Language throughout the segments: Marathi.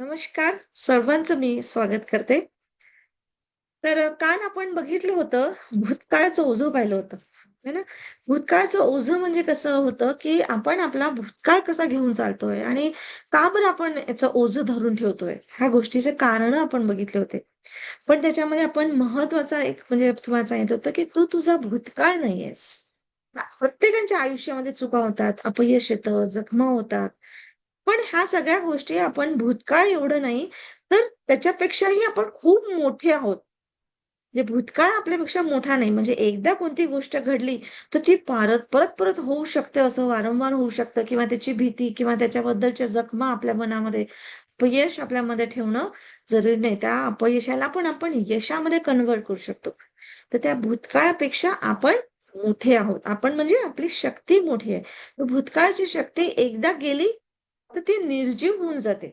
नमस्कार. सर्वांचं मी स्वागत करते. तर काल आपण बघितलं होतं भूतकाळाचं ओझं पाहिलं होतं. है ना? भूतकाळचं ओझं म्हणजे कसं होतं की आपण आपला भूतकाळ कसा घेऊन चालतोय आणि का बरं आपण याचं ओझं धरून ठेवतोय? ह्या गोष्टीचे कारण आपण बघितले होते. पण त्याच्यामध्ये आपण महत्त्वाचा एक म्हणजे तुम्हाला सांगितलं होतं की तू तुझा भूतकाळ नाहीयेस. प्रत्येकांच्या आयुष्यामध्ये चुका होतात अपयश येतं जखमा होतात. पण ह्या सगळ्या गोष्टी आपण भूतकाळ एवढं नाही, तर त्याच्यापेक्षाही आपण खूप मोठे आहोत. म्हणजे भूतकाळ आपल्यापेक्षा मोठा नाही. म्हणजे एकदा कोणती गोष्ट घडली, तर ती परत, परत-परत होऊ शकते, असं वारंवार होऊ शकतं किंवा त्याची भीती किंवा त्याच्याबद्दलच्या जखमा आपल्या मनामध्ये, अपयश आपल्यामध्ये ठेवणं जरुरी नाही. त्या अपयशाला पण आपण यशामध्ये कन्व्हर्ट करू शकतो. तर त्या भूतकाळापेक्षा आपण मोठे आहोत. आपण म्हणजे आपली शक्ती मोठी आहे. भूतकाळाची शक्ती एकदा गेली तर ते निर्जीव होऊन जाते.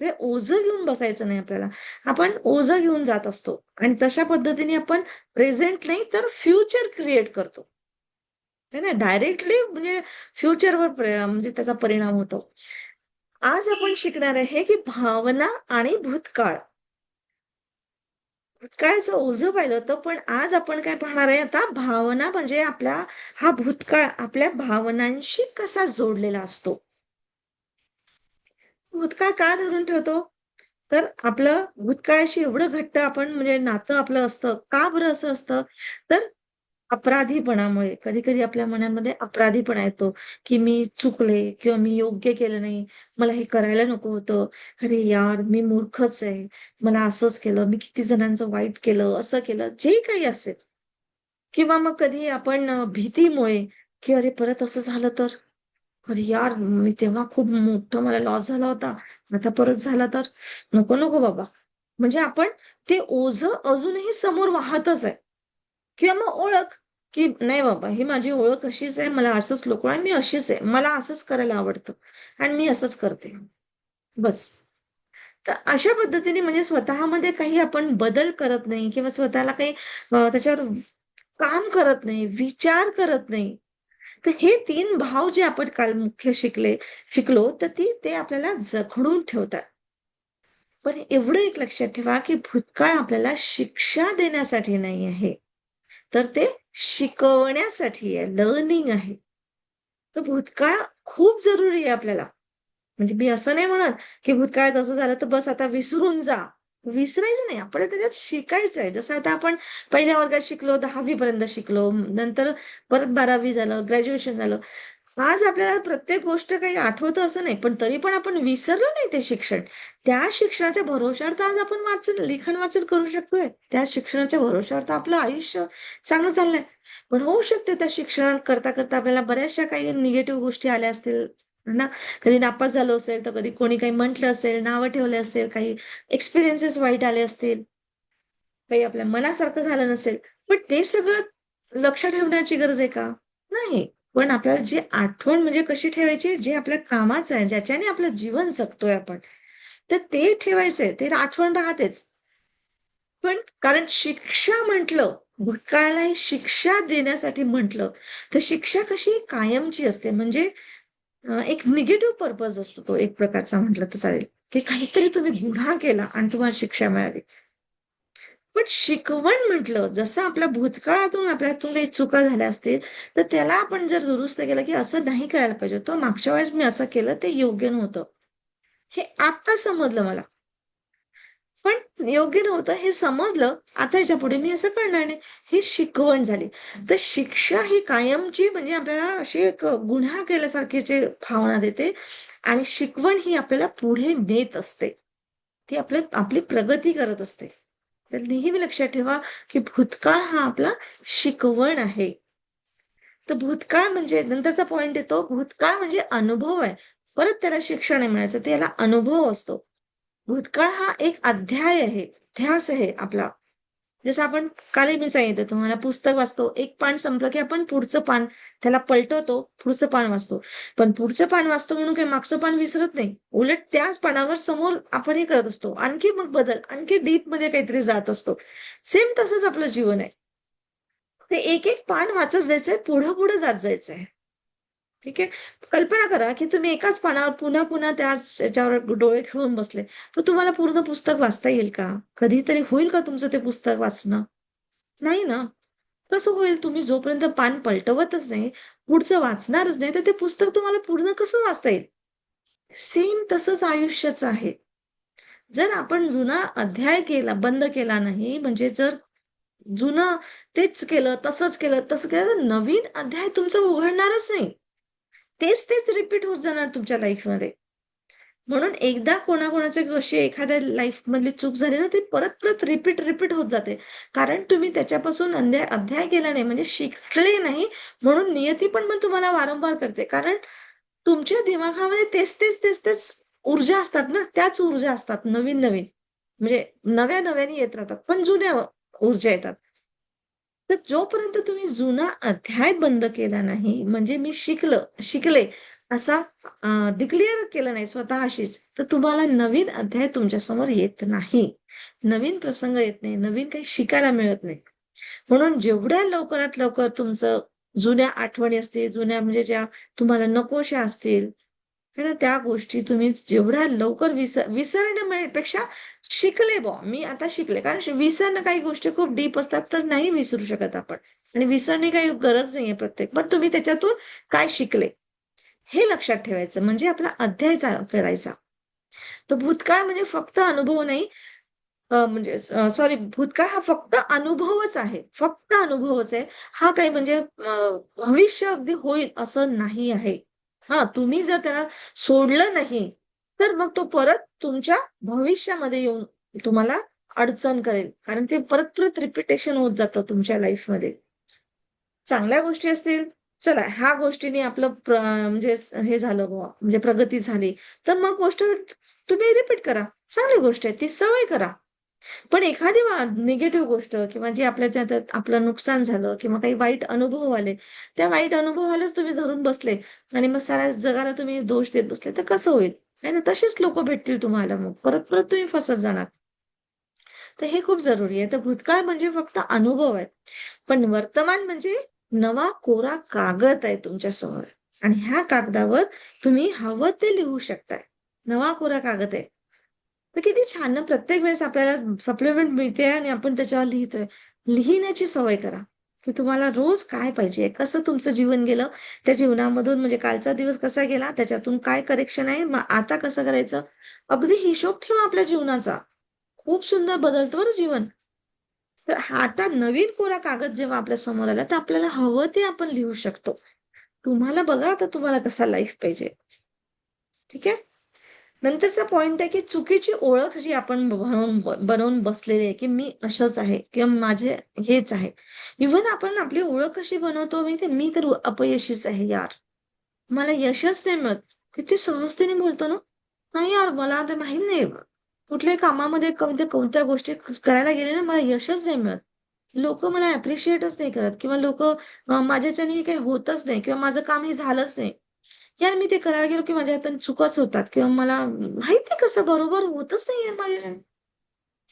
ते ओझं घेऊन बसायचं नाही आपल्याला. आपण ओझं घेऊन जात असतो आणि तशा पद्धतीने आपण प्रेझेंट नाही तर फ्युचर क्रिएट करतो. नाही ना? डायरेक्टली म्हणजे फ्युचरवर म्हणजे त्याचा परिणाम होतो. आज आपण शिकणार आहे की भावना आणि भूतकाळ. भूतकाळाचं ओझं पाहिलं होतं, पण आज आपण काय पाहणार आहे आता भावना म्हणजे आपला हा भूतकाळ आपल्या भावनांशी कसा जोडलेला असतो. भूतकाळ का धरून ठेवतो? तर आपलं भूतकाळाशी एवढं घट्ट आपण म्हणजे नातं आपलं असतं. का बरं असं असतं? तर अपराधीपणामुळे. कधी-कधी आपल्या मनामध्ये अपराधीपणा येतो, की मी चुकले किंवा मी योग्य केलं नाही. मला हे करायला नको होतं. अरे यार! मी मूर्खच आहे. मला असंच केलं. मी किती जणांचं वाईट केलं, असं केलं. जे काही असेल. किंवा मग कधी आपण भीतीमुळे, की अरे परत असं झालं तर? अरे यार! मी तेव्हा खूप मोठा मला लॉस झाला होता. आता परत झाला तर? नको, नको बाबा. म्हणजे आपण ते ओझ अजूनही समोर वाहतच आहे. किंवा मग ओळख, की नाही बाबा ही माझी ओळख अशीच आहे. मला असंच लोक आणि मी अशीच आहे. मला असंच करायला आवडतं आणि मी असंच करते. बस. तर अशा पद्धतीने म्हणजे स्वतःमध्ये काही आपण बदल करत नाही किंवा स्वतःला काही त्याच्यावर काम करत नाही, विचार करत नाही. तर हे तीन भाव जे आपण काल मुख्य शिकले शिकलो, तर ती ते आपल्याला जखडून ठेवतात. पण एवढं एक लक्षात ठेवा, की भूतकाळ आपल्याला शिक्षा देण्यासाठी नाही आहे, तर ते शिकवण्यासाठी आहे, लर्निंग आहे. तर भूतकाळ खूप जरुरी आहे आपल्याला. म्हणजे मी असं नाही म्हणत, की भूतकाळात असं झालं तर बस आता विसरून जा. विसरायचं नाही, आपल्याला त्याच्यात शिकायचं आहे. जसं आता आपण पहिल्या वर्गात शिकलो, 10वी पर्यंत शिकलो, नंतर परत 12वी झालं, ग्रॅज्युएशन झालं. आज आपल्याला प्रत्येक गोष्ट काही आठवतं असं नाही, पण तरी पण आपण विसरलो नाही ते शिक्षण. त्या शिक्षणाच्या भरोशावर तर आज आपण वाचन लिखाण-वाचन करू शकतोय. त्या शिक्षणाच्या भरोशावर तर आपलं आयुष्य चांगलं चाललंय. पण होऊ शकते त्या शिक्षण करता-करता आपल्याला बऱ्याचशा काही निगेटिव्ह गोष्टी आल्या असतील, ना. कधी नापास झालो असेल, तर कधी कोणी काही म्हटलं असेल, नावं ठेवले असेल, काही एक्सपिरियन्सेस वाईट आले असतील, काही आपल्या मनासारखं झालं नसेल. पण ते सगळं लक्ष ठेवण्याची गरज आहे का? नाही. पण आपल्याला जी आठवण म्हणजे कशी ठेवायची, जे आपल्या कामाचं आहे, ज्याच्याने आपलं जीवन जगतोय आपण, तर ते ठेवायचंय. ते आठवण राहतेच. पण कारण शिक्षा म्हटलं, भूतकाळाला ही शिक्षा देण्यासाठी म्हटलं, तर शिक्षा कशी कायमची असते. म्हणजे एक निगेटिव्ह पर्पज असतो तो एक प्रकारचा म्हटलं तर चालेल, की काहीतरी तुम्ही गुन्हा केला आणि तुम्हाला शिक्षा मिळाली. पण शिकवण म्हटलं, जसं आपल्या भूतकाळातून आपल्यातून काही चुका झाल्या असतील, तर त्याला आपण जर दुरुस्त केलं, की असं नाही करायला पाहिजे तो मागच्या वेळेस मी असं केलं, ते योग्य नव्हतं. हे आता समजलं मला. पण योग्य नव्हतं हे समजलं. आता याच्यापुढे मी असं करणार नाही. ही शिकवण झाली. तर शिक्षा ही कायमची म्हणजे आपल्याला अशी एक गुन्हा केल्यासारखीची भावना देते आणि शिकवण ही आपल्याला पुढे नेत असते. ती आपली आपली प्रगती करत असते. तर नेहमी लक्षात ठेवा, की भूतकाळ हा आपला शिकवण आहे. तर भूतकाळ म्हणजे नंतरचा पॉइंट येतो, भूतकाळ म्हणजे अनुभव आहे. परत त्याला शिक्षण नाही म्हणायचं, त्याला अनुभव असतो. भूतकाळ हा एक अध्याय आहे, ध्यास आहे आपला. जसं आपण कालही मी सांगितलं तुम्हाला पुस्तक वाचतो, एक पान संपलं की आपण पुढचं पान त्याला पलटवतो, पुढचं पान वाचतो. पण पुढचं पान वाचतो म्हणून काही मागचं पान विसरत नाही. उलट त्याच पानावर समोर आपण हे करत असतो. आणखी मग बदल, आणखी डीपमध्ये काहीतरी जात असतो. सेम तसंच आपलं जीवन आहे. ते एक-एक पान वाचत जायचंय, पुढं-पुढं जात जायचंय. ठीक आहे? कल्पना करा की तुम्ही एकाच पानावर पुन्हा पुन्हा त्याच याच्यावर डोळे खेळून बसले. तर तुम्हाला पूर्ण पुस्तक वाचता येईल का? कधीतरी होईल का तुमचं ते पुस्तक वाचणं? नाही ना? कसं होईल? तुम्ही जोपर्यंत पान पलटवतच नाही पुढचं वाचणारच नाही तर ते पुस्तक तुम्हाला पूर्ण कसं वाचता येईल? सेम तसंच आयुष्याचं आहे. जर आपण जुना अध्याय केला बंद केला नाही म्हणजे जर जुनं तेच केलं तसंच केलं तसं केलं तर नवीन अध्याय तुमचं उघडणारच नाही. तेच तेच रिपीट होत जाणार तुमच्या लाईफमध्ये म्हणून एकदा कोणाकोणाच्या कशी एखाद्या लाईफ मधली चूक झाली ना ती परत परत रिपीट रिपीट होत जाते. कारण तुम्ही त्याच्यापासून अध्याय अध्याय केला नाही म्हणजे शिकले नाही म्हणून नियती पण पण तुम्हाला वारंवार करते. कारण तुमच्या दिमागामध्ये तेच तेच तेच तेच ऊर्जा असतात ना त्याच ऊर्जा असतात नवीन नवीन. म्हणजे नव्या नव्याने येत राहतात पण जुन्या ऊर्जा येतात. तर जोपर्यंत तुम्ही जुना अध्याय बंद केला नाही म्हणजे मी शिकलं शिकले असा डिक्लेअर केलं नाही स्वतःशीच तर तुम्हाला नवीन अध्याय तुमच्यासमोर येत नाही. नवीन प्रसंग येत नाही नवीन काही शिकायला मिळत नाही. म्हणून जेवढ्या लवकरात लवकर तुमचं जुन्या आठवणी असतील जुन्या म्हणजे ज्या तुम्हाला नकोशा असतील कारण त्या गोष्टी तुम्ही जेवढ्या लवकर विसर विसरण्यापेक्षा शिकले बॉ मी आता शिकले. कारण विसरणं काही गोष्टी खूप डीप असतात तर नाही विसरू शकत आपण. आणि विसरणे काही गरज नाहीये प्रत्येक. पण तुम्ही त्याच्यातून काय शिकले? हे लक्षात ठेवायचं. म्हणजे आपला अध्याय करायचा. तो भूतकाळ म्हणजे फक्त अनुभव नाही. म्हणजे सॉरी भूतकाळ हा फक्त अनुभवच आहे. फक्त अनुभवच आहे. हा काही म्हणजे भविष्य अगदी होईल असं नाही आहे. हा तुम्ही जर त्याला सोडलं नाही तर मग तो परत तुमच्या भविष्यामध्ये येऊन तुम्हाला अडचण करेल. कारण ते परत परत रिपिटेशन होत जातं तुमच्या लाईफमध्ये चांगल्या गोष्टी असतील चला ह्या गोष्टीने आपलं म्हणजे हे झालं म्हणजे प्रगती झाली. तर मग गोष्ट तुम्ही रिपीट करा. चांगली गोष्ट आहे ती सवय करा. पण एखादी निगेटिव्ह गोष्ट किंवा जी आपल्या त्यात आपलं नुकसान झालं किंवा काही वाईट अनुभव आले त्या वाईट अनुभवालाच तुम्ही धरून बसले आणि मग साऱ्या जगाला तुम्ही दोष देत बसले तर कसं होईल? नाही ना तसेच लोक भेटतील तुम्हाला मग. परत परत तुम्ही फसत जाणार. तर हे खूप जरुरी आहे. तर भूतकाळ म्हणजे फक्त अनुभव आहे. पण वर्तमान म्हणजे नवा कोरा कागद आहे तुमच्यासमोर. आणि ह्या कागदावर तुम्ही हवं ते लिहू शकताय. नवा कोरा कागद आहे. तर किती छान ना प्रत्येक वेळेस आपल्याला सप्लिमेंट मिळते आणि आपण त्याच्यावर लिहितोय. लिहिण्याची सवय करा की तुम्हाला रोज काय पाहिजे कसं तुमचं जीवन गेलं त्या जीवनामधून म्हणजे कालचा दिवस कसा गेला त्याच्यातून काय करेक्शन आहे मग आता कसं करायचं? अगदी हिशोब ठेवा आपल्या जीवनाचा. खूप सुंदर बदलतो बरं जीवन. तर आता नवीन कोरा कागद जेव्हा आपल्यासमोर आला तर आपल्याला हवं ते आपण लिहू शकतो. तुम्हाला बघा आता तुम्हाला कसा लाईफ पाहिजे. ठीक आहे? नंतरचा पॉइंट आहे की चुकीची ओळख जी आपण बनवून बनवून बसलेली आहे की मी अशाच आहे किंवा माझे हेच आहे. इव्हन आपण आपली ओळख कशी बनवतो माहिती मी तर अपयशीच आहे यार. मला यशच नाही मिळत. किती सहजतेने बोलतो ना? नाही यार मला आता माहीत नाही. कुठल्याही कामामध्ये म्हणजे कोणत्या गोष्टी करायला गेले ना मला यशच नाही मिळत. लोक मला अप्रिशिएटच नाही करत किंवा लोक माझ्याच्याने काही होतच नाही किंवा माझं काम हे झालंच नाही. यार मी ते करायला गेलो की माझ्या हातात चुकाच होतात किंवा मला माहिती कसं बरोबर होतच नाही माझ्या.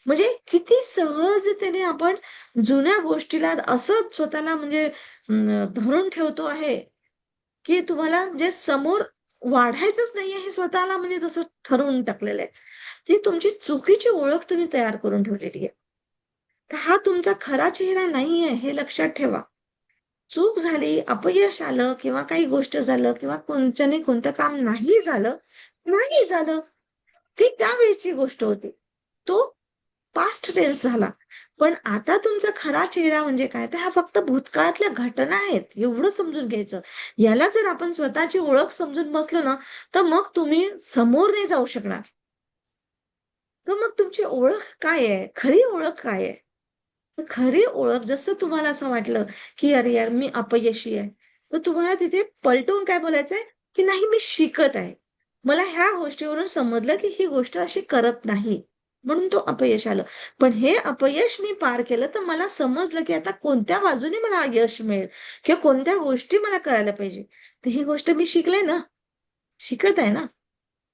म्हणजे किती सहजतेने आपण जुन्या गोष्टीला असं स्वतःला म्हणजे धरून ठेवतो आहे की तुम्हाला जे समोर वाढायचंच नाहीये हे स्वतःला म्हणजे तसं ठरवून टाकलेलं आहे. ती तुमची चुकीची ओळख तुम्ही तयार करून ठेवलेली आहे. तर हा तुमचा खरा चेहरा नाहीये हे लक्षात ठेवा. चूक झाली अपयश आलं किंवा काही गोष्ट झालं किंवा कोणत्याने कोणतं काम नाही झालं नाही झालं ती त्यावेळेची गोष्ट होती. तो पास्ट टेन्स झाला. पण आता तुमचा खरा चेहरा म्हणजे काय? तर ह्या फक्त भूतकाळातल्या घटना आहेत एवढं समजून घ्यायचं. याला जर आपण स्वतःची ओळख समजून बसलो ना तर मग तुम्ही समोर नाही जाऊ शकणार. तर मग तुमची ओळख काय आहे? खरी ओळख काय आहे? खरी ओळख जसं तुम्हाला असं वाटलं की अरे यार मी अपयशी आहे तर तुम्हाला तिथे पलटून काय बोलायचंय की नाही मी शिकत आहे. मला ह्या गोष्टीवरून समजलं की ही गोष्ट अशी करत नाही म्हणून तो अपयश आलं. पण हे अपयश मी पार केलं तर मला समजलं की आता कोणत्या बाजूने मला यश मिळेल किंवा कोणत्या गोष्टी मला करायला पाहिजे. तर ही गोष्ट मी शिकले ना. शिकत आहे ना.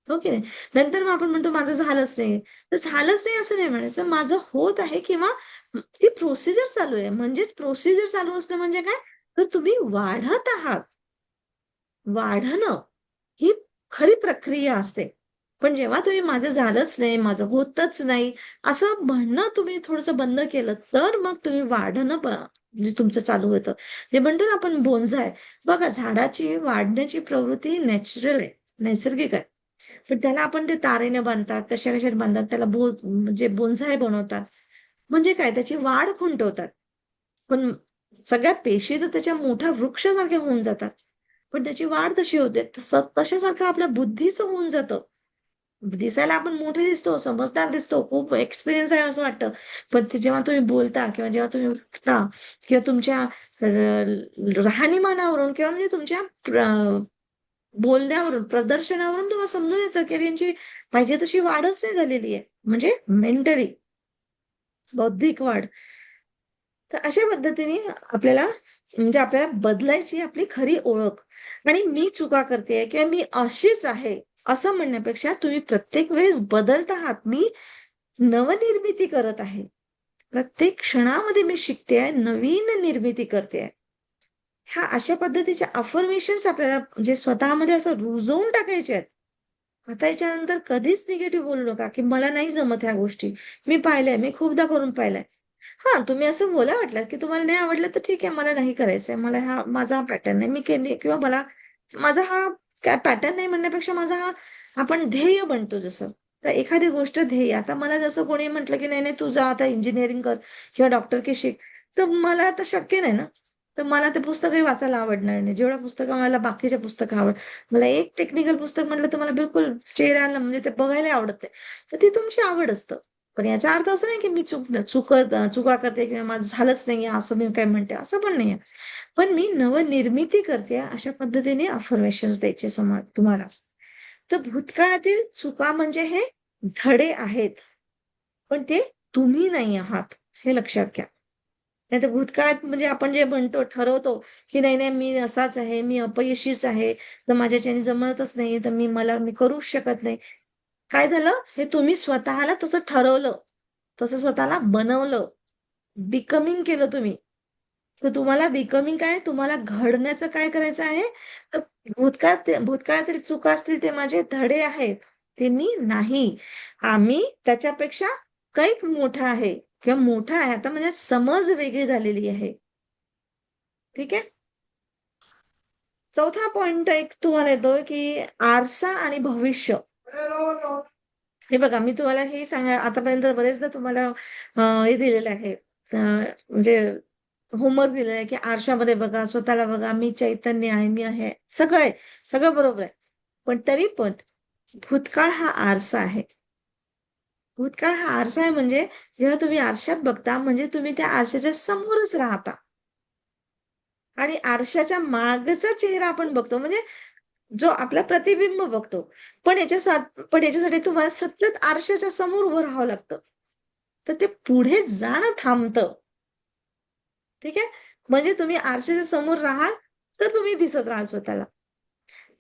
हो की नाही नंतर मग आपण म्हणतो माझं झालंच नाही. तर झालंच नाही असं नाही म्हणायचं. माझं होत आहे किंवा ती प्रोसिजर चालू आहे. म्हणजेच प्रोसिजर चालू असणं म्हणजे काय? तर तुम्ही वाढत आहात. वाढणं ही खरी प्रक्रिया असते. पण जेव्हा तुम्ही माझं झालंच नाही, माझं होतच नाही, असं म्हणणं तुम्ही थोडंसं बंद केलं, तर मग तुम्ही वाढणं म्हणजे तुमचं चालू होतं. जे म्हणतो ना आपण बोन्साय, बघा झाडाची वाढण्याची प्रवृत्ती नॅचरल आहे, नैसर्गिक आहे. पण त्याला आपण ते तारेने बांधतात, कशा कशा बांधतात, त्याला बो म्हणजे बोनसाय बनवतात. म्हणजे काय त्याची वाढ खुंटवतात. पण सगळ्या पेशी तर त्याच्या मोठ्या वृक्षासारख्या होऊन जातात. पण त्याची वाढ तशी होते. तशासारखं आपल्या बुद्धीचं होऊन जातं. दिसायला आपण मोठे दिसतो, समजदार दिसतो, खूप एक्सपिरियन्स आहे असं वाटतं. पण ते जेव्हा तुम्ही बोलता किंवा जेव्हा तुम्ही उठता किंवा तुमच्या राहणीमानावरून किंवा म्हणजे तुमच्या बोलण्यावरून, प्रदर्शनावरून तुम्हाला समजून येतं, की यांची पाहिजे तशी वाढच नाही झालेली आहे. म्हणजे मेंटली, बौद्धिक वाढ. तर अशा पद्धतीने आपल्याला म्हणजे आपल्याला बदलायची आपली खरी ओळख आणि मी चुका करतेय किंवा मी अशीच आहे, असं म्हणण्यापेक्षा तुम्ही प्रत्येक वेळेस बदलत आहात. मी नवनिर्मिती करत आहे. प्रत्येक क्षणामध्ये मी शिकते आहे नवीन निर्मिती करते आहे ह्या अशा पद्धतीच्या अफर्मेशन्स आपल्याला म्हणजे स्वतःमध्ये असं रुजवून टाकायचे आहेत. आता याच्यानंतर कधीच निगेटिव्ह बोलू नका, की मला नाही जमत ह्या गोष्टी. मी पाहिलंय, मी खूपदा करून पाहिलंय. हां, तुम्ही असं बोला वाटलं, की तुम्हाला नाही आवडलं तर ठीक आहे, मला नाही करायचंय. मला हा माझा हा पॅटर्न नाही मी केली किंवा मला माझा हा काय पॅटर्न नाही म्हणण्यापेक्षा माझा हा आपण ध्येय बनतो जसं. तर एखादी गोष्ट ध्येय. आता मला जसं कोणी म्हटलं, की "नाही, नाही, तू जा आता इंजिनिअरिंग कर किंवा डॉक्टर की शिक." तर मला आता शक्य नाही ना. तर मला ते पुस्तकही वाचायला आवडणार नाही. जेवढ्या पुस्तक मला बाकीच्या पुस्तक आवड मला एक टेक्निकल पुस्तक म्हटलं तर मला बिलकुल चेहऱ्याला म्हणजे ते बघायला आवडत नाही. तर ती तुमची आवड असतं. पण याचा अर्थ असा नाही, की मी चुक चुक चुका करते किंवा माझं झालंच नाहीये असं मी काय म्हणते, असं पण नाहीये. पण मी नवनिर्मिती करते अशा पद्धतीने अफर्मेशन द्यायचे समा तुम्हाला. तर भूतकाळातील चुका म्हणजे हे धडे आहेत. पण ते तुम्ही नाही आहात, हे लक्षात घ्या. नाहीतर भूतकाळात म्हणजे आपण जे म्हणतो, ठरवतो, की नाही, नाही मी असाच आहे, मी अपयशीच आहे, तर माझ्याच्याने जमतच नाही, तर मी मला मी करूच शकत नाही. काय झालं? हे तुम्ही स्वतःला तसं ठरवलं. तसं स्वतःला बनवलं. बिकमिंग केलं तुम्ही. तर तुम्हाला बिकमिंग काय? तुम्हाला घडण्याचं काय करायचं आहे? तर भूतकाळात भूतकाळातील चुका असतील ते माझे धडे आहेत. ते मी नाही. आम्ही त्याच्यापेक्षा कैक मोठं आहे किंवा मोठा आहे. आता म्हणजे समज वेगळी झालेली आहे. ठीक आहे? चौथा पॉइंट एक तुम्हाला येतो, की आरसा आणि भविष्य. हे बघा, मी तुम्हाला हे सांगा आतापर्यंत बरेचदा तुम्हाला हे दिलेलं आहे. म्हणजे होमवर्क दिलेला आहे, की आरशामध्ये बघा, स्वतःला बघा, मी चैतन्य आहे, मी आहे. सगळं आहे. सगळं बरोबर आहे. पण तरी पण भूतकाळ हा आरसा आहे. भूतकाळ हा आरसा आहे म्हणजे जेव्हा तुम्ही आरशात बघता म्हणजे तुम्ही त्या आरशाच्या समोरच राहता. आणि आरशाच्या मागचा चेहरा आपण बघतो म्हणजे जो आपला प्रतिबिंब बघतो. पण याच्या पण याच्यासाठी तुम्हाला सतत आरशाच्या समोर उभं राहावं लागतं. तर ते पुढे जाणं थांबतं. ठीक आहे? म्हणजे तुम्ही आरशाच्या समोर राहाल, तर तुम्ही दिसत राहाल स्वतःला.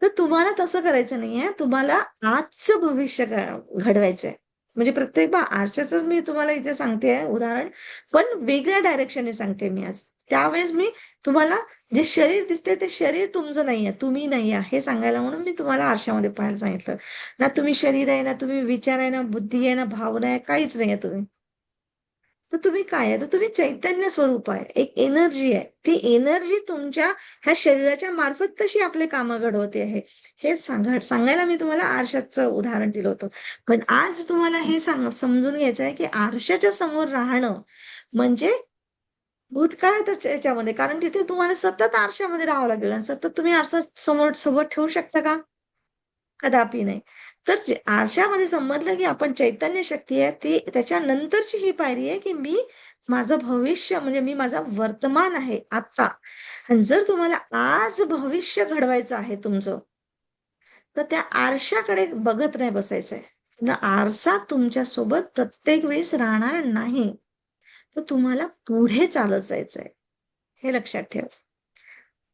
तर तुम्हाला तसं करायचं नाहीये. तुम्हाला आजचं भविष्य घडवायचंय. म्हणजे प्रत्येक बा आरशाचंच मी तुम्हाला इथे सांगते उदाहरण, पण वेगळ्या डायरेक्शनने सांगते मी आज. त्यावेळेस मी तुम्हाला जे शरीर दिसते ते शरीर तुमचं नाहीये, तुम्ही नाहीये हे सांगायला म्हणून मी तुम्हाला आरशामध्ये पाहायला सांगितलं. ना तुम्ही शरीर आहे, ना तुम्ही विचार आहे, ना बुद्धी आहे, ना भावना आहे, काहीच नाहीये तुम्ही. तर तुम्ही काय आहे? तर तुम्ही चैतन्य स्वरूप आहे. एक एनर्जी आहे. ती एनर्जी तुमच्या ह्या शरीराच्या मार्फत कशी आपले कामं घडवते आहे, हे सांगा सांगायला मी तुम्हाला आरशाचं उदाहरण दिलं होतं. पण आज तुम्हाला हे सांग समजून घ्यायचं आहे, की आरशाच्या समोर राहणं म्हणजे भूतकाळातच याच्यामध्ये कारण तिथे तुम्हाला सतत आरशामध्ये राहावं लागेल आणि सतत तुम्ही आरसा समोर सोबत ठेवू शकता का? कदापि नाही. तर आरशामध्ये समजलं, की आपण चैतन्य शक्ती आहे, ती त्याच्यानंतरची ही पायरी आहे, की मी माझं भविष्य म्हणजे मी माझा वर्तमान आहे आत्ता. आणि जर तुम्हाला आज भविष्य घडवायचं आहे तुमचं, तर त्या आरशाकडे बघत नाही बसायचंय. ना आरसा तुमच्यासोबत प्रत्येक वेळेस राहणार नाही. तर तुम्हाला पुढे चालत जायचंय. हे लक्षात ठेवा.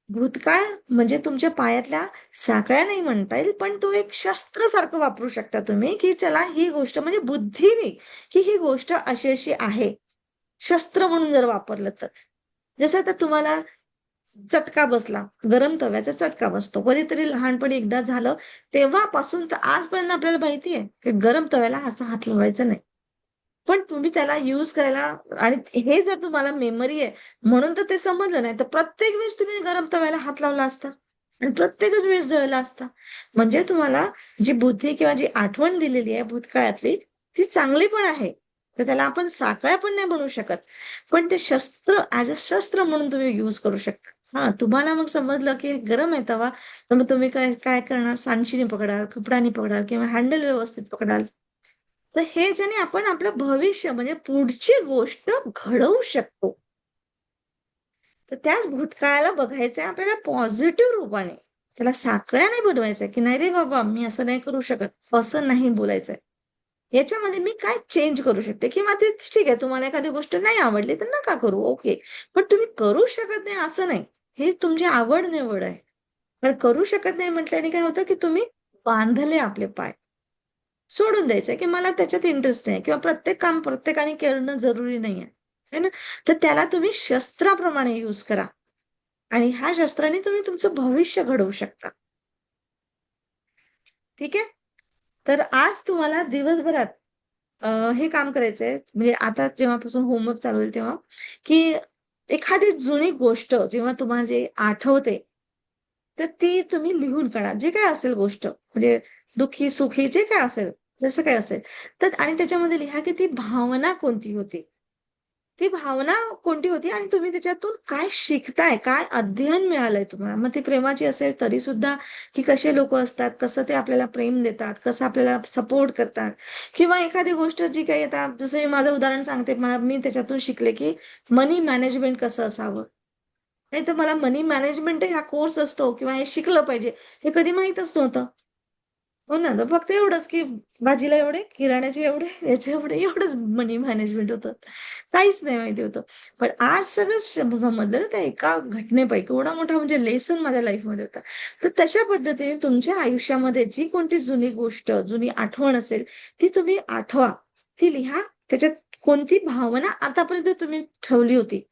भूतकाळ म्हणजे तुमच्या पायातल्या साखळ्या नाही म्हणता येईल, पण तो एक शस्त्र सारखं वापरू शकता तुम्ही, की चला ही गोष्ट म्हणजे बुद्धीने, की ही गोष्ट अशी-अशी आहे. शस्त्र म्हणून जर वापरलं तर. जसं आता तुम्हाला चटका बसला गरम तव्याचा चटका बसतो कधीतरी लहानपणी एकदा झालं तेव्हापासून तर आजपर्यंत आपल्याला माहिती आहे की गरम तव्याला असा हात लावायचा नाही पण तुम्ही त्याला युज करायला आणि हे जर तुम्हाला मेमरी आहे म्हणून तर ते समजलं नाही. तर प्रत्येक वेळेस तुम्ही गरम तव्याला हात लावला असता आणि प्रत्येकच वेळेस जळला असता. म्हणजे तुम्हाला जी बुद्धी किंवा जी आठवण दिलेली आहे भूतकाळातली ती चांगली पण आहे. तर त्याला आपण साकळ्या पण नाही बनवू शकत. पण ते शस्त्र ऍज अ शस्त्र म्हणून तुम्ही युज करू शकता. हा तुम्हाला मग समजलं की गरम आहे तवा तर मग तुम्ही काय काय करणार? सांडशीने पकडाल कपडाने पकडाल किंवा हँडल व्यवस्थित पकडाल. तर हे ज्याने आपण आपलं भविष्य म्हणजे पुढची गोष्ट घडवू शकतो. तर त्याच भूतकाळाला बघायचंय आपल्याला पॉझिटिव्ह रूपाने त्याला साकळ्या नाही बनवायचंय की नाही रे बाबा मी असं नाही करू शकत असं नाही बोलायचंय. याच्यामध्ये मी काय चेंज करू शकते? किंवा ते ठीक आहे तुम्हाला एखादी गोष्ट नाही आवडली तर नका करू ओके पण तुम्ही करू शकत नाही असं नाही. हे तुमची आवड निवड आहे. पण करू शकत नाही म्हटल्याने काय होतं की तुम्ही बांधले आपले पाय. सोडून द्यायचं की मला त्याच्यात इंटरेस्ट नाही किंवा प्रत्येक काम प्रत्येकाने करणं जरुरी नाही है ना? तर त्याला तुम्ही शस्त्राप्रमाणे यूज करा. आणि ह्या शस्त्राने तुम्ही तुमचं भविष्य घडवू शकता. ठीक आहे? तर आज तुम्हाला दिवसभरात हे काम करायचंय. म्हणजे आता जेव्हापासून होमवर्क चालू होईल तेव्हा की एखादी जुनी गोष्ट जेव्हा तुम्हाला जे आठवते तर ती तुम्ही लिहून काढा. जे काय असेल गोष्ट म्हणजे दुःखी सुखी जे काय असेल जसं काय असेल. तर आणि त्याच्यामध्ये लिहा की ती भावना कोणती होती? ती भावना कोणती होती आणि तुम्ही त्याच्यातून काय शिकताय? काय अध्ययन मिळालंय तुम्हाला? मग ती प्रेमाची असेल तरी सुद्धा की कसे लोक असतात? कसं ते आपल्याला प्रेम देतात? कसं आपल्याला सपोर्ट करतात? किंवा एखादी गोष्ट जी काही आता जसं मी माझं उदाहरण सांगते मला मी त्याच्यातून शिकले की मनी मॅनेजमेंट कसं असावं? नाही तर मला मनी मॅनेजमेंट हा कोर्स असतो किंवा हे शिकलं पाहिजे हे कधी माहीतच नव्हतं. हो ना तर फक्त एवढंच की भाजीला एवढे किराण्याचे एवढे याचे एवढे एवढंच मनी मॅनेजमेंट होतं. काहीच नाही माहिती होतं. पण आज सगळं समजलं ना त्या एका घटनेपैकी एवढा मोठा म्हणजे लेसन माझ्या लाईफमध्ये होता. तर तशा पद्धतीने तुमच्या आयुष्यामध्ये जी कोणती जुनी गोष्ट जुनी आठवण असेल ती तुम्ही आठवा. ती लिहा. त्याच्यात कोणती भावना आतापर्यंत तुम्ही ठेवली होती.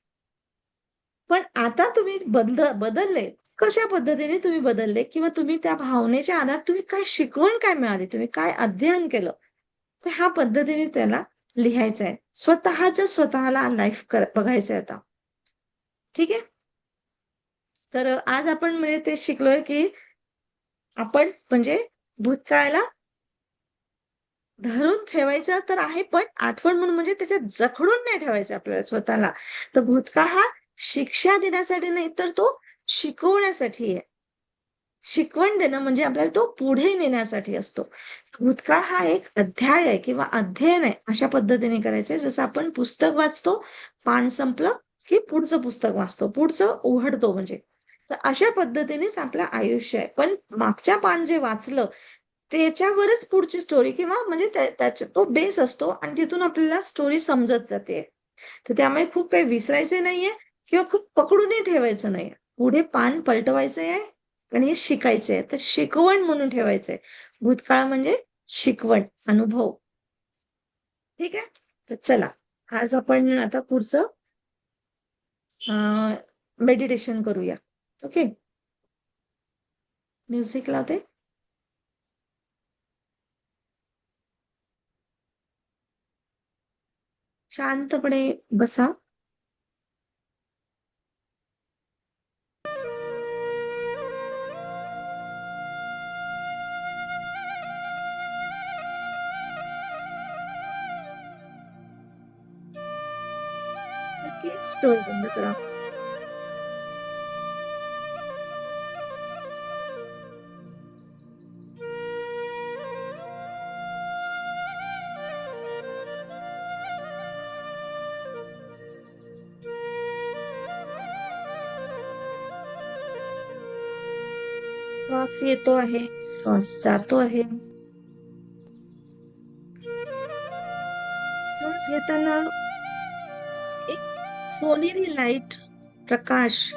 पण आता तुम्ही बदल बदलले कशा पद्धतीने तुम्ही बदलले किंवा तुम्ही त्या भावनेच्या आधारात तुम्ही काय शिकवण काय मिळाली? तुम्ही काय अध्ययन केलं? तर ह्या पद्धतीने त्याला लिहायचं आहे स्वतःच स्वतःला लाईफ कर बघायचंय आता. ठीक आहे? तर आज आपण म्हणजे ते शिकलोय की आपण म्हणजे भूतकाळाला धरून ठेवायचं तर आहे पण आठवण म्हणून म्हणजे त्याच्यात जखडून नाही ठेवायचं आपल्याला स्वतःला. तर भूतकाळ हा शिक्षा देण्यासाठी नाही तर तो शिकवण्यासाठी आहे. शिकवण देणं म्हणजे आपल्याला तो पुढे नेण्यासाठी असतो. भूतकाळ हा एक अध्याय आहे किंवा अध्ययन आहे अशा पद्धतीने करायचंय. जसं आपण पुस्तक वाचतो पान संपलं की पुढचं पुस्तक वाचतो पुढचं उघडतो म्हणजे. तर अशा पद्धतीनेच आपलं आयुष्य आहे. पण मागच्या पान जे वाचलं त्याच्यावरच पुढची स्टोरी किंवा म्हणजे त्याच्या तो बेस असतो आणि तिथून आपल्याला स्टोरी समजत जाते. तर त्यामुळे खूप काही विसरायचे नाहीये किंवा खूप पकडूनही ठेवायचं नाहीये. पुढे पान पलटवायचं आहे आणि हे शिकायचं आहे. तर शिकवण म्हणून ठेवायचंय भूतकाळ म्हणजे शिकवण अनुभव. ठीक आहे? तर चला आज आपण आता पुढचं मेडिटेशन करूया. ओके म्युझिक लावते. शांतपणे बसा. डोळे बंद करा श्वास येतो आहे श्वास जातो आहे श्वास घेताना सोनेरी लाइट प्रकाश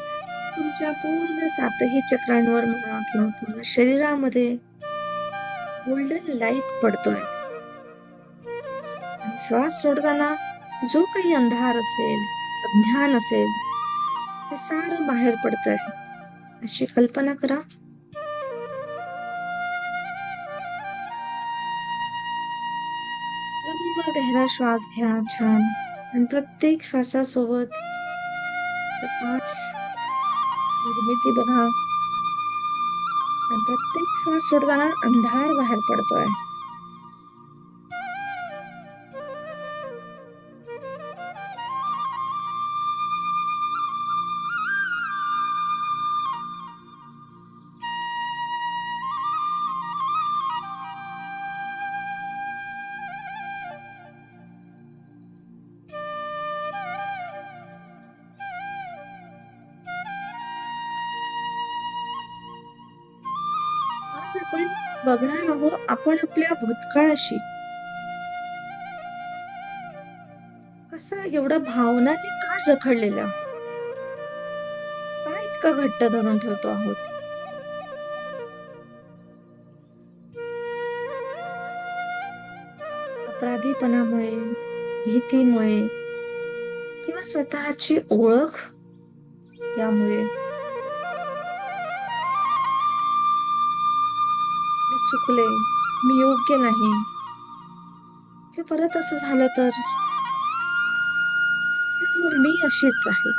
तुमच्या पूर्ण सातही चक्रांवर म्हणा किंवा पूर्ण शरीरामध्ये गोल्डन लाइट पडतोय. श्वास सोडताना जो काही अंधार असेल अज्ञान असेल ते सारं बाहेर पडतंय. अशी कल्पना करा. लंबा गहरा श्वास घ्या छान. आणि प्रत्येक श्वासासोबत निर्मिती बघा आणि प्रत्येक श्वास सोडताना अंधार बाहेर पडतोय. आपण बघणार आहोत आपण आपल्या भूतकाळाशी. कसं एवढं भावनाने का जखडलेलं? काय का इतकं घट्ट धरून ठेवतो आहोत? अपराधीपणामुळे भीतीमुळे किंवा स्वतःची ओळख यामुळे चुकले. मी योग्य नाही. हे परत असं झालं तर? मी अशीच आहे.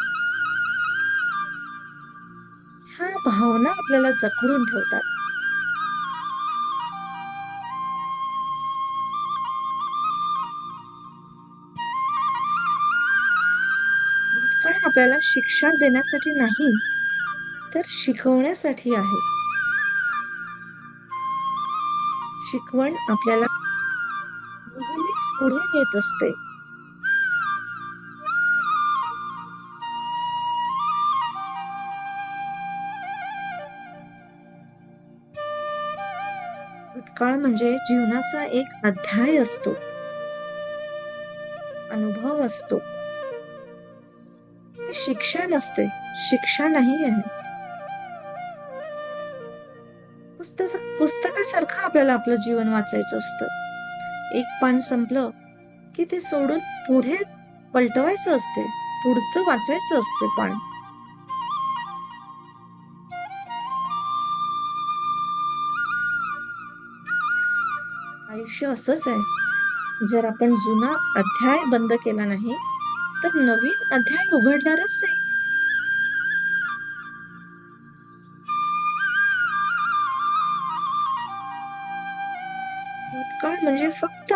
ह्या भावना आपल्याला जखडून ठेवतात. आपल्याला शिक्षा देण्यासाठी नाही तर शिकवण्यासाठी आहे. शिकवण आपल्याला पुढे नेत असते. भूतकाळ म्हणजे जीवनाचा एक अध्याय असतो. अनुभव असतो. शिक्षण शिक्षा नसते शिक्षा नाही आहे. आपल्याला आपलं जीवन वाचायचं असतं. एक पान संपलं की ते सोडून पुढे पलटवायचं असते. पुढचं वाचायचं असते पान. आयुष्य असंच आहे. जर आपण जुना अध्याय बंद केला नाही तर नवीन अध्याय उघडणारच नाही.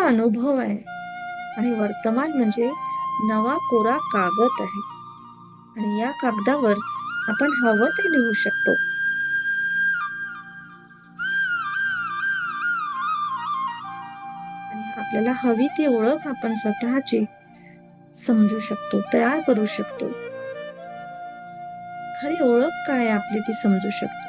अनुभव आहे. आणि वर्तमान म्हणजे नवा कोरा कागद आहे. आणि या कागदावर आपण हवं ते लिहू शकतो. आणि आपल्याला हवी ती ओळख आपण स्वतःची समजू शकतो तयार करू शकतो. खरी ओळख काय आहे आपली ती समजू शकतो.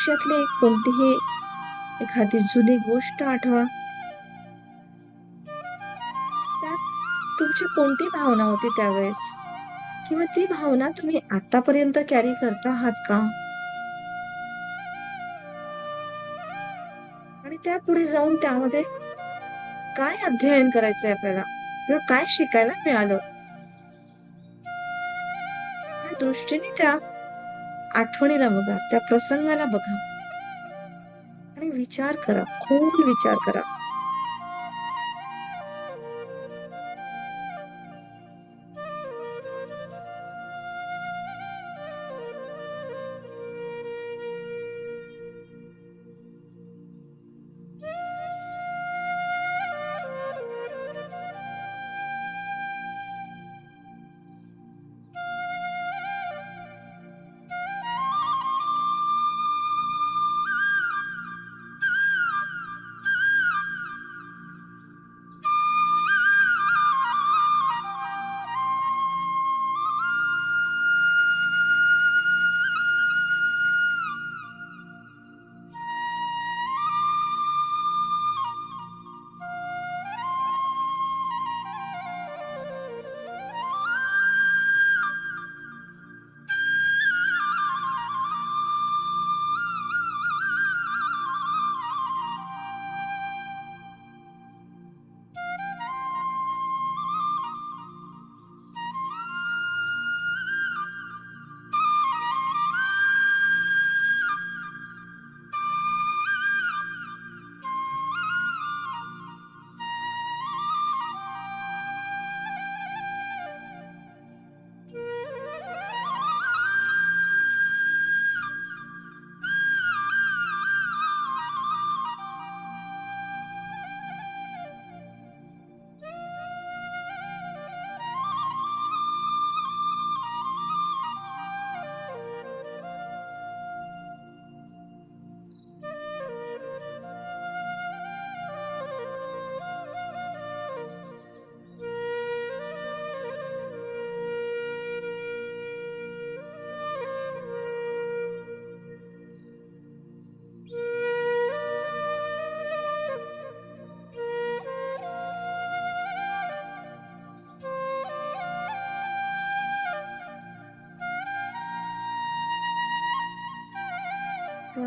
आयुष्यातली कोणतीही एखादी जुनी गोष्ट आठवा. त्यात तुमची कोणती भावना होती त्यावेळेस? किंवा ती भावना तुम्ही आतापर्यंत कॅरी करता आहात का? आणि त्यापुढे जाऊन त्यामध्ये काय अध्ययन करायचंय आपल्याला? किंवा काय शिकायला मिळालं? त्या दृष्टीने त्या आठवणीला बघा त्या प्रसंगाला बघा. आणि विचार करा खोल विचार करा.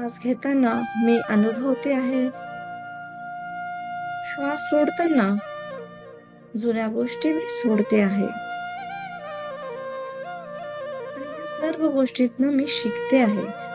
श्वास घेताना मी अनुभवते आहे. श्वास सोडताना जुन्या गोष्टी मी सोडते आहे. सर्व गोष्टीतनं मी शिकते आहे.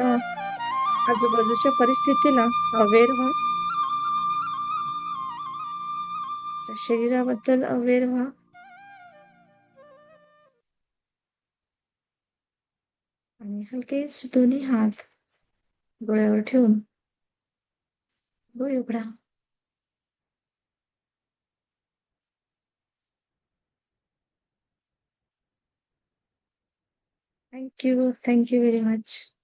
आजूबाजूच्या परिस्थितीला अवेअर व्हा. शरीराबद्दल अवेअर व्हा. आणि हलकेच दोन्ही हात डोळ्यावर ठेवून डोळे उघडा. Thank you. Thank you very much.